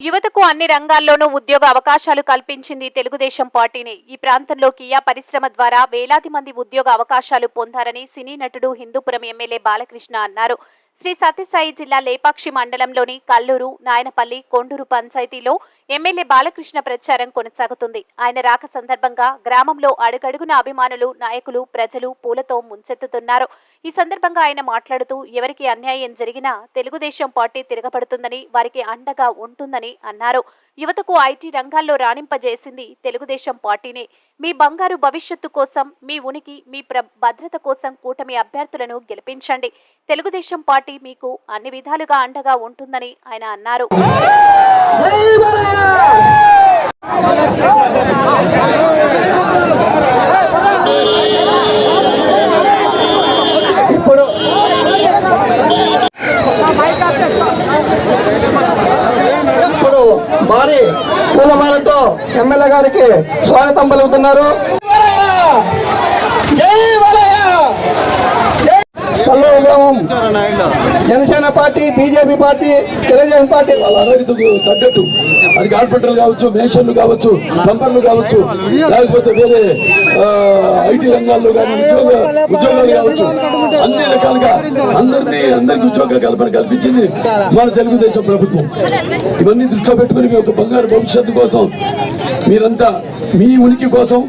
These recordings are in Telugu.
యువతకు అన్ని రంగాల్లోనూ ఉద్యోగ అవకాశాలు కల్పించింది తెలుగుదేశం పార్టీని. ఈ ప్రాంతంలో కియా పరిశ్రమ ద్వారా వేలాది మంది ఉద్యోగ అవకాశాలు పొందారని సినీ నటుడు హిందూపురం ఎమ్మెల్యే బాలకృష్ణ అన్నారు. శ్రీ సత్యసాయి జిల్లా లేపాక్షి మండలంలోని కల్లూరు నాయనపల్లి కొండూరు పంచాయతీలో ఎమ్మెల్యే బాలకృష్ణ ప్రచారం కొనసాగుతుంది. ఆయన రాక సందర్భంగా గ్రామంలో అడుగడుగున అభిమానులు నాయకులు ప్రజలు పూలతో ముంచెత్తుతున్నారు. ఈ సందర్భంగా ఆయన మాట్లాడుతూ ఎవరికి అన్యాయం జరిగినా తెలుగుదేశం పార్టీ తిరగబడుతుందని వారికి అండగా ఉంటుందని అన్నారు. యువతకు ఐటీ రంగాల్లో రాణింపజేసింది తెలుగుదేశం పార్టీనే. మీ బంగారు భవిష్యత్తు కోసం మీ ఉనికి మీ ప్ర భద్రత కోసం కూటమి అభ్యర్థులను గెలిపించండి. తెలుగుదేశం పార్టీ మీకు అన్ని విధాలుగా అండగా ఉంటుందని ఆయన అన్నారు. ఇప్పుడు భారీ పూలమాలతో ఎమ్మెల్యే గారికి స్వాగతం పలుకుతున్నారు. Janasena party BJP party Telugu Desam party వాళ్ళ తగ్గట్టు. అది కార్పొరేటర్లు కావచ్చు మేషన్లు కావచ్చు నంబర్లు కావచ్చు లేకపోతే వేరే ఐటీ రంగాల్లో కానీ ఉద్యోగ ఉద్యోగాలు కావచ్చు. అన్ని రకాలుగా అందరినీ అందరికీ ఉద్యోగ కల్పన కల్పించింది మన తెలుగుదేశం ప్రభుత్వం. ఇవన్నీ దృష్టిలో పెట్టుకుని మీ యొక్క బంగారు భవిష్యత్తు కోసం మీరంతా మీ ఉనికి కోసం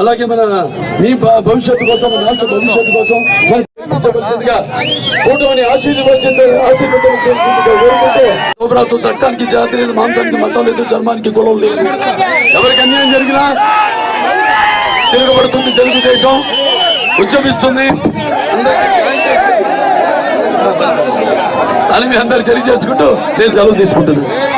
అలాగే మన మీ భవిష్యత్తు కోసం మన భవిష్యత్తు కోసం మరి కూటమిని ఆశీర్వదించే చట్టానికి జాతి లేదు మాంసానికి మతం లేదు చర్మానికి కులం లేదు ఎవరికి అన్యాయం జరిగినా తిరగబడుతుంది తెలుగుదేశం ఉద్యమిస్తుంది అందరికీ న్యాయం చేస్తుంది. అని అందరు తెలియజేసుకుంటూ నేను సెలవు తీసుకుంటున్నాను